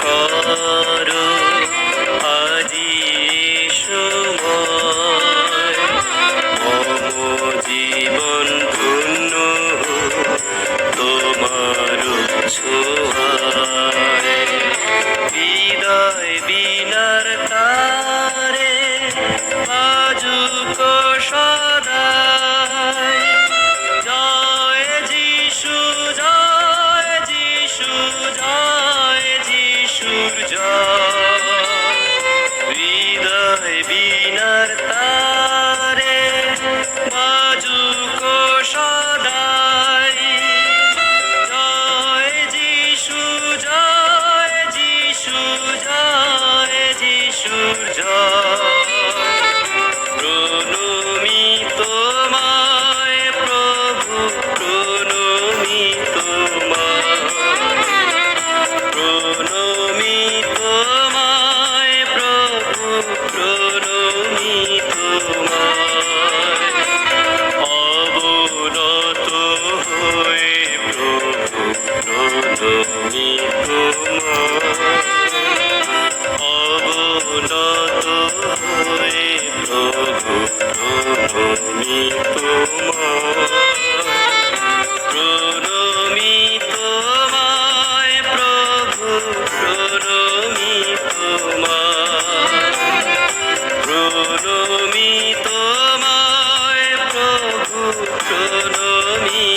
Oh. প্রণমি তোমায় প্রভু প্রভু প্রণমি